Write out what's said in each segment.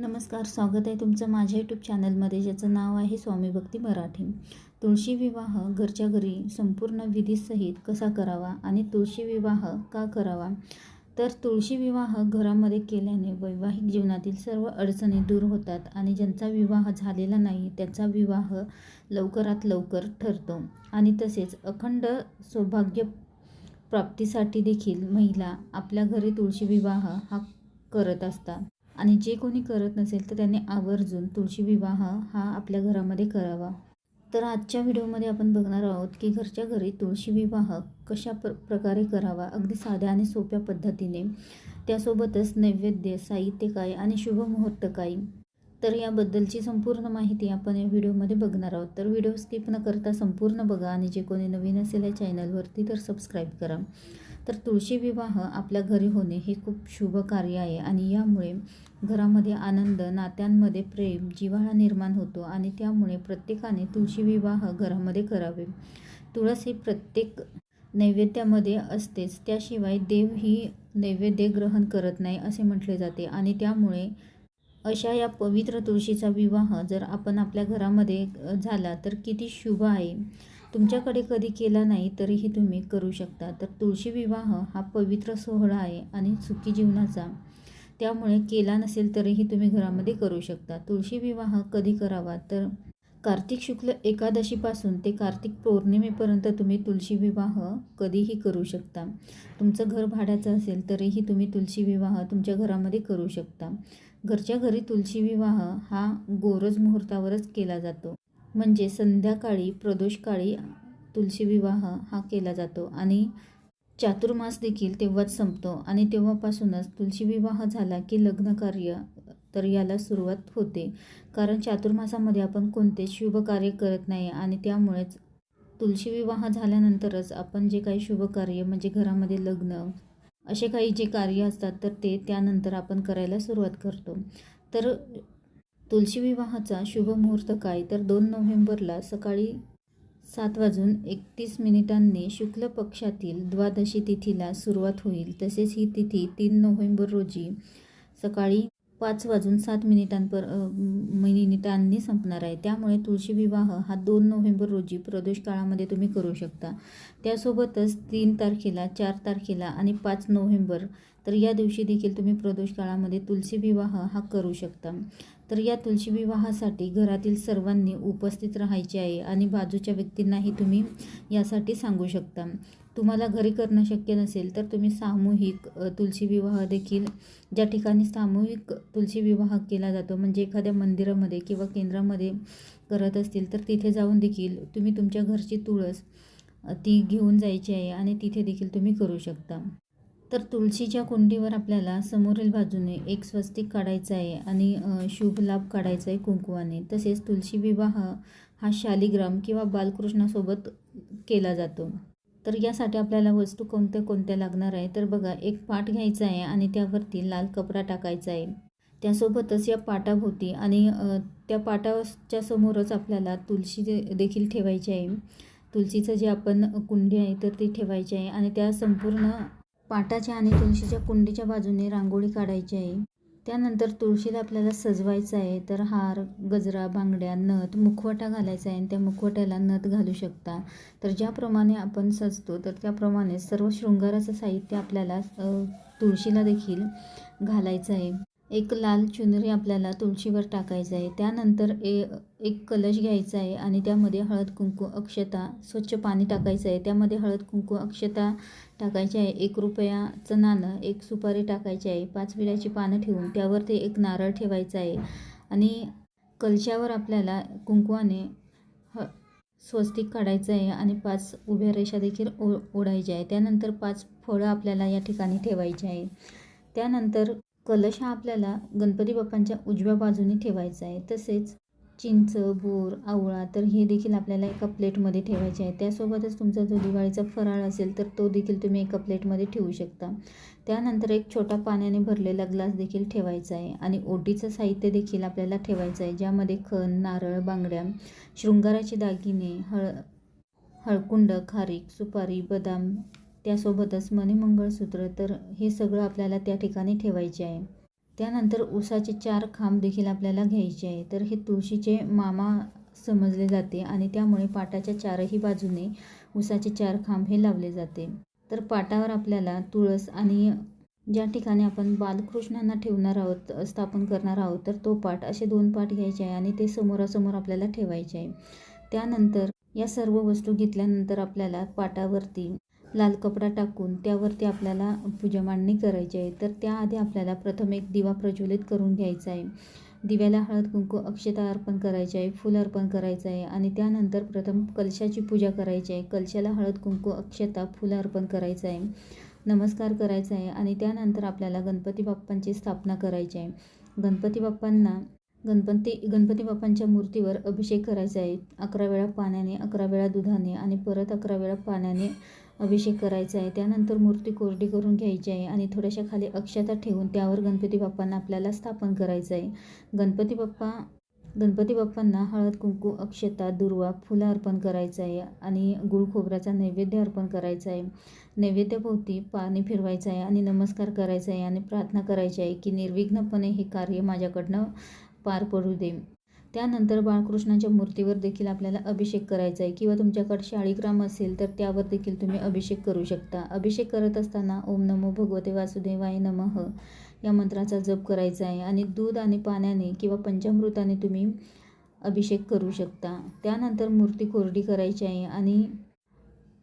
नमस्कार स्वागत आहे तुमचं माझ्या यूट्यूब चॅनलमध्ये ज्याचं नाव आहे स्वामी भक्ती मराठी. तुळशी विवाह घरच्या घरी संपूर्ण विधीसहित कसा करावा आणि तुळशी विवाह का करावा? तर तुळशी विवाह घरामध्ये केल्याने वैवाहिक जीवनातील सर्व अडचणी दूर होतात आणि ज्यांचा विवाह झालेला नाही त्याचा विवाह लवकरात लवकर ठरतो. आणि तसेच अखंड सौभाग्य प्राप्तीसाठी देखील महिला आपल्या घरी तुळशी विवाह हा करत असतात. आणि जे कोणी करत नसेल तर त्यांनी आवर्जून तुळशी विवाह हा आपल्या घरामध्ये करावा. तर आजच्या व्हिडिओमध्ये आपण बघणार आहोत की घरच्या घरी तुळशी विवाह कशा प्र प्रकारे करावा अगदी साध्या आणि सोप्या पद्धतीने. त्यासोबतच नैवेद्य साहित्य काय आणि शुभमुहूर्त काय? तर याबद्दलची संपूर्ण माहिती आपण या व्हिडिओमध्ये बघणार आहोत. तर व्हिडिओ स्किप न करता संपूर्ण बघा आणि जे कोणी नवीन असेल या चॅनलवरती तर सबस्क्राईब करा. तर तुळशी विवाह आपल्या घरी होणे हे खूप शुभ कार्य आहे आणि यामुळे घरामध्ये आनंद नात्यांमध्ये प्रेम जिव्हाळा निर्माण होतो आणि त्यामुळे प्रत्येकाने तुळशी विवाह घरामध्ये करावे. तुळस ही प्रत्येक नैवेद्यामध्ये असतेच त्याशिवाय देव ही नैवेद्य ग्रहण करत नाही असे म्हटले जाते आणि त्यामुळे अशा या पवित्र तुळशीचा विवाह जर आपण आपल्या घरामध्ये झाला तर किती शुभ आहे. तुमच्याकडे कधी केला नाही तरीही तुम्ही करू शकता. तर तुळशी विवाह हा पवित्र सोहळा आहे आणि सुखी जीवनाचा. त्यामुळे केला नसेल तरीही तुम्ही घरामध्ये करू शकता. तुळशी विवाह कधी करावा? तर कार्तिक शुक्ल एकादशीपासून ते कार्तिक पौर्णिमेपर्यंत तुम्ही तुळशी विवाह कधीही करू शकता. तुमचं घर भाड्याचं असेल तरीही तुम्ही तुळशी विवाह तुमच्या घरामध्ये करू शकता. घरच्या घरी तुळशी विवाह हा गोरज मुहूर्तावरच केला जातो. म्हणजे संध्याकाळी प्रदोषकाळी तुळशी विवाह हा केला जातो आणि चातुर्मास देखील तेव्हाच संपतो आणि तेव्हापासूनच तुळशी विवाह झाला की लग्न कार्य तर याला सुरुवात होते. कारण चातुर्मासामध्ये आपण कोणतेच शुभ कार्य करत नाही आणि त्यामुळेच तुळशी विवाह झाल्यानंतरच आपण जे काही शुभ कार्य म्हणजे घरामध्ये लग्न असे काही जे कार्य असतात तर ते त्यानंतर आपण करायला सुरुवात करतो. तर तुळशी विवाहाचा शुभ मुहूर्त काय? तर दोन नोव्हेंबरला सकाळी सात वाजून एकतीस मिनिटांनी शुक्ल पक्षातील द्वादशी तिथीला सुरुवात होईल. तसेच ही तिथी तीन नोव्हेंबर रोजी सकाळी पाच वाजून सात मिनिटांपर मिनिटांनी संपणार आहे. त्यामुळे तुळशी विवाह हा दोन नोव्हेंबर रोजी प्रदोष काळामध्ये तुम्ही करू शकता. त्यासोबतच तीन तारखेला चार तारखेला आणि पाच नोव्हेंबर तर या दिवशी देखील तुम्ही प्रदोष काळामध्ये तुळशी विवाह हा करू शकता. तर या तुळशी विवाहासाठी घरातील सर्वांनी उपस्थित राहायचे आहे आणि बाजूच्या व्यक्तींनाही तुम्ही यासाठी सांगू शकता. तुम्हाला घरी करणं शक्य नसेल तर तुम्ही सामूहिक तुलसी तुळशी विवाह देखील ज्या ठिकाणी सामूहिक तुळशी विवाह केला जातो म्हणजे एखाद्या मंदिरामध्ये किंवा केंद्रामध्ये करत असतील तर तिथे जाऊन देखील तुम्ही तुमच्या घरची तुळस ती घेऊन जायची आहे आणि तिथे देखील तुम्ही करू शकता. तर तुळशीच्या कुंडीवर आपल्याला समोरील बाजूने एक स्वस्तिक काढायचं आहे आणि शुभ लाभ काढायचा आहे कुंकुवाने तसेच तुळशी विवाह हा शालिग्राम किंवा बालकृष्णासोबत केला जातो. तर यासाठी आपल्याला वस्तू कोणत्या कोणत्या लागणार आहे? तर बघा एक पाट घ्यायचा आहे आणि त्यावरती लाल कपडा टाकायचा आहे. त्यासोबतच या पाटाभोवती आणि त्या पाटाच्या समोरच आपल्याला तुळशी दे- देखील ठेवायची आहे. तुळशीचं जे आपण कुंडी आहे तर ती ठेवायची आहे आणि त्या संपूर्ण पाटाच्या आणि तुळशीच्या कुंडीच्या बाजूने रांगोळी काढायची आहे. त्यानंतर तुळशीला आपल्याला सजवायचं आहे तर हार गजरा बांगड्या नथ मुखवटा घालायचा आहे आणि त्या मुखवट्याला नथ घालू शकता. तर ज्याप्रमाणे आपण सजतो तर त्याप्रमाणे सर्व शृंगाराचं साहित्य आपल्याला तुळशीला देखील घालायचं आहे. एक लाल चुनरी आपल्याला तुळशीवर टाकायचं आहे. त्यानंतर ए एक कलश घ्यायचा आहे आणि त्यामध्ये हळद कुंकू अक्षता स्वच्छ पाणी टाकायचं आहे. त्यामध्ये हळद कुंकू अक्षता टाकायचे आहे. एक रुपयाचं नाणं एक सुपारी टाकायची आहे. पाच विड्याची पानं ठेवून त्यावर ते एक नारळ ठेवायचं आहे. आणि कलशावर आपल्याला कुंकुवाने ह स्वस्तिक काढायचं आहे आणि पाच उभ्या रेषा देखील ओ ओढायच्या आहे. त्यानंतर पाच फळं आपल्याला या ठिकाणी ठेवायची आहे. त्यानंतर कलश हा आपल्याला गणपती बाप्पांच्या उजव्या बाजूने ठेवायचा आहे. तसेच चिंच बोर आवळा तर हे देखील आपल्याला एका प्लेटमध्ये ठेवायचे आहे. त्यासोबतच तुमचा जो दिवाळीचा फराळ असेल तर तो देखील तुम्ही एका प्लेटमध्ये ठेवू शकता. त्यानंतर एक छोटा पाण्याने भरलेला ग्लास देखील ठेवायचा आहे आणि ओटीचं साहित्य देखील आपल्याला ठेवायचं आहे ज्यामध्ये खण नारळ बांगड्या शृंगाराचे दागिने हळ हळकुंड खारीक सुपारी बदाम त्यासोबतच मणिमंगळसूत्र तर हे सगळं आपल्याला त्या ठिकाणी ठेवायचे आहे. त्यानंतर उसाचे चार खांब देखील आपल्याला घ्यायचे आहे. तर हे तुळशीचे मामा समजले जाते आणि त्यामुळे पाटाच्या चारही बाजूने उसाचे चार खांब हे लावले जाते. तर पाटावर आपल्याला तुळस आणि ज्या ठिकाणी आपण बालकृष्णांना ठेवणार आहोत स्थापन करणार आहोत तर तो पाठ असे दोन पाठ घ्यायचे आहे आणि ते समोरासमोर आपल्याला ठेवायचे आहे. त्यानंतर या सर्व वस्तू घेतल्यानंतर आपल्याला पाटावरती लाल कपडा टाकून त्यावरती आपल्याला पूजा मांडणी करायची आहे. तर त्याआधी आपल्याला प्रथम एक दिवा प्रज्वलित करून घ्यायचा आहे. दिव्याला हळद कुंकू अक्षता अर्पण करायचे आहे फूल अर्पण करायचं आहे आणि त्यानंतर प्रथम कलशाची पूजा करायची आहे. कलशाला हळद कुंकू अक्षता फुलं अर्पण करायचं आहे. नमस्कार करायचा आहे आणि त्यानंतर आपल्याला गणपती बाप्पांची स्थापना करायची आहे. गणपती बाप्पांना गणपती गणपती बाप्पांच्या मूर्तीवर अभिषेक करायचा आहे. अकरा वेळा पाण्याने अकरा वेळा दुधाने आणि परत अकरा वेळा पाण्याने अभिषेक करायचा आहे. त्यानंतर मूर्ती कोरडी करून घ्यायची आहे आणि थोड्याशा खाली अक्षता ठेवून त्यावर गणपती बाप्पांना आपल्याला स्थापन करायचं आहे. गणपती बाप्पा गणपती बाप्पांना हळद कुंकू अक्षता दुर्वा फुलं अर्पण करायचं आहे आणि गुळ खोबऱ्याचा नैवेद्य अर्पण करायचा आहे. नैवेद्याभोवती पाणी फिरवायचं आहे आणि नमस्कार करायचा आहे आणि प्रार्थना करायची आहे की निर्विघ्नपणे हे कार्य माझ्याकडनं पार पडू दे. त्यानंतर बाळकृष्णाच्या मूर्तीवर देखील आपल्याला अभिषेक करायचा आहे किंवा तुमच्याकडे शाळीग्राम असेल तर त्यावर देखील तुम्ही अभिषेक करू शकता. अभिषेक करत असताना ओम नमो भगवते वासुदेवाय नमः या मंत्राचा जप करायचा आहे आणि दूध आणि पाण्याने किंवा पंचामृताने तुम्ही अभिषेक करू शकता. त्यानंतर मूर्ती कोरडी करायची आहे आणि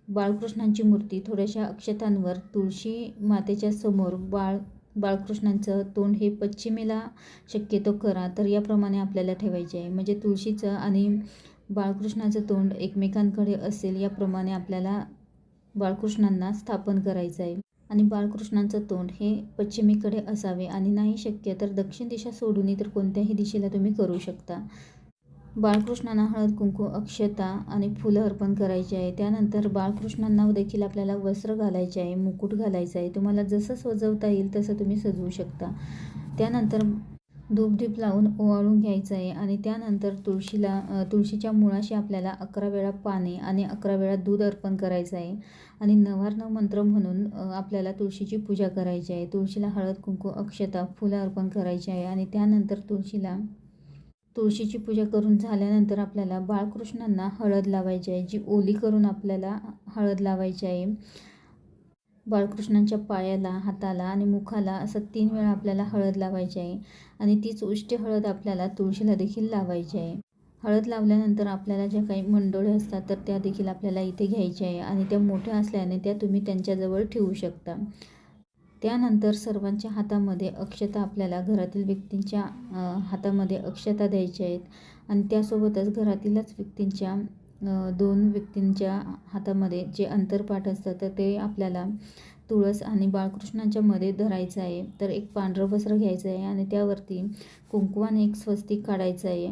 बाळकृष्णांची मूर्ती थोड्याशा अक्षतांवर तुळशी मातेच्या समोर बाळ बाळकृष्णांचं तोंड हे पश्चिमेला शक्यतो करा तर याप्रमाणे आपल्याला ठेवायचे आहे. म्हणजे तुळशीचं आणि बाळकृष्णाचं तोंड एकमेकांकडे असेल याप्रमाणे आपल्याला बाळकृष्णांना स्थापन करायचं आहे. आणि बाळकृष्णांचं तोंड हे पश्चिमेकडे असावे आणि नाही शक्य तर दक्षिण दिशा सोडून तर कोणत्याही दिशेला तुम्ही करू शकता. बाळकृष्णांना हळद कुंकू अक्षता आणि फुलं अर्पण करायचे आहे. त्यानंतर बाळकृष्णांना देखील आपल्याला वस्त्र घालायचे आहे मुकुट घालायचं आहे. तुम्हाला जसं सजवता येईल तसं तुम्ही सजवू शकता. त्यानंतर धूपदीप लावून ओवाळून घ्यायचं आहे आणि त्यानंतर तुळशीला तुळशीच्या मुळाशी आपल्याला अकरा वेळा पाणी आणि अकरा वेळा दूध अर्पण करायचं आहे. आणि नवार्नव मंत्र म्हणून आपल्याला तुळशीची पूजा करायची आहे. तुळशीला हळद कुंकू अक्षता फुलं अर्पण करायची आहे. आणि त्यानंतर तुळशीला तुळशीची पूजा करून झाल्यानंतर आपल्याला बाळकृष्णांना हळद लावायची आहे जी ओली करून आपल्याला हळद लावायची आहे. बाळकृष्णांच्या पायाला हाताला आणि मुखाला असं तीन वेळा आपल्याला हळद लावायची आहे आणि तीच उष्टी हळद आपल्याला तुळशीला देखील लावायची आहे. हळद लावल्यानंतर आपल्याला ज्या काही मंडोळे असतात तर त्या देखील आपल्याला इथे घ्यायच्या आहे आणि त्या मोठ्या असल्याने त्या तुम्ही त्यांच्याजवळ ठेवू शकता. त्यानंतर सर्वांच्या हातामध्ये अक्षता आपल्याला घरातील व्यक्तींच्या हातामध्ये अक्षता द्यायच्या आहेत. आणि त्यासोबतच घरातीलच व्यक्तींच्या दोन व्यक्तींच्या हातामध्ये जे अंतरपाठ असतं तर ते आपल्याला तुळस आणि बाळकृष्णांच्या मध्ये धरायचं आहे. तर एक पांढरं वस्त्र घ्यायचं आहे आणि त्यावरती कुंकवाने एक स्वस्तिक काढायचं आहे.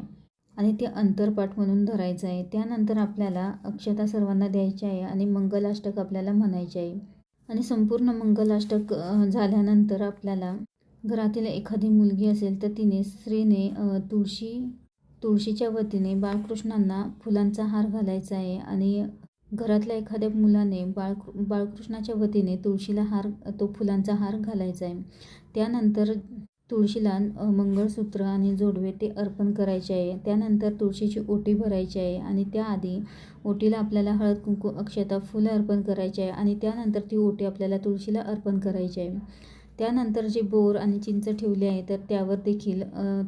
आणि ते अंतरपाठ म्हणून धरायचं आहे. त्यानंतर आपल्याला अक्षता सर्वांना द्यायची आहे आणि मंगलाष्टक आपल्याला म्हणायचे आहे. आणि संपूर्ण मंगलाष्टक झाल्यानंतर आपल्याला घरातील एखादी मुलगी असेल तर तिने स्त्रीने तुळशी तुळशीच्या वतीने बाळकृष्णांना फुलांचा हार घालायचा आहे आणि घरातल्या एखाद्या मुलाने बाळ बाळकृष्णाच्या वतीने तुळशीला हार तो फुलांचा हार घालायचा आहे. त्यानंतर तुळशीला मंगळसूत्र आणि जोडवे ते अर्पण करायचे आहे. त्यानंतर तुळशीची ओटी भरायची आहे आणि त्याआधी ओटीला आपल्याला हळद कुंकू अक्षता फुलं अर्पण करायचे आहे आणि त्यानंतर ती ओटी आपल्याला तुळशीला अर्पण करायची आहे. त्यानंतर जे बोर आणि चिंच ठेवले आहे तर त्यावर देखील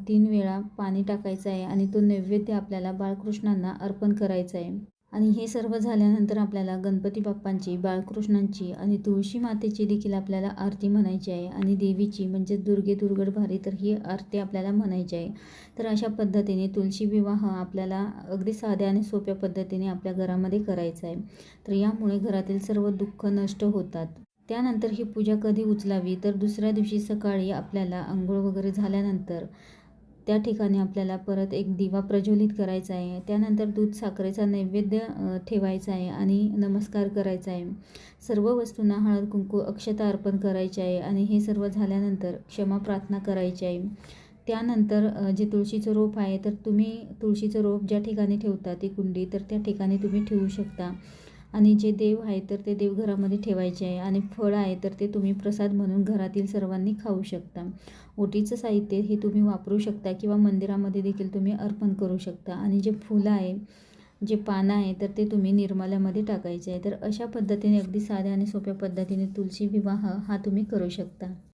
तीन वेळा पाणी टाकायचं आहे आणि तो नैवेद्य आपल्याला बाळकृष्णांना अर्पण करायचा आहे. आणि हे सर्व झाल्यानंतर आपल्याला गणपती बाप्पांची बाळकृष्णांची आणि तुळशी मातेची देखील आपल्याला आरती म्हणायची आहे. आणि देवीची म्हणजे दुर्गे दुर्गड भारी तर ही आरती आपल्याला म्हणायची आहे. तर अशा पद्धतीने तुळशी विवाह आपल्याला अगदी साध्या आणि सोप्या पद्धतीने आपल्या घरामध्ये करायचा आहे. तर यामुळे घरातील सर्व दुःख नष्ट होतात. त्यानंतर ही पूजा कधी उचलावी? तर दुसऱ्या दिवशी सकाळी आपल्याला आंघोळ वगैरे झाल्यानंतर त्या ठिकाणी आपल्याला परत एक दिवा प्रज्वलित करायचा आहे. त्यानंतर दूध साखरेचा नैवेद्य ठेवायचा आहे आणि नमस्कार करायचा आहे. सर्व वस्तूंना हळद कुंकू अक्षता अर्पण करायचे आहे आणि हे सर्व झाल्यानंतर क्षमा प्रार्थना करायची आहे. त्यानंतर जे तुळशीचं रोप आहे तर तुम्ही तुळशीचं रोप ज्या ठिकाणी ठेवता ती कुंडी तर त्या ठिकाणी तुम्ही ठेवू शकता. आणि जे देव आहे तर ते देव घरामध्ये ठेवायचे आहे. आणि फळ आहे तर ते तुम्ही प्रसाद म्हणून घरातील सर्वांनी खाऊ शकता. ओटीचं साहित्य हे तुम्ही वापरू शकता किंवा मंदिरामध्ये देखील तुम्ही अर्पण करू शकता. आणि जे फुलं आहे जे पानं आहे तर ते तुम्ही निर्माल्यामध्ये टाकायचे आहे. तर अशा पद्धतीने अगदी साध्या आणि सोप्या पद्धतीने तुलसी विवाह हा तुम्ही करू शकता.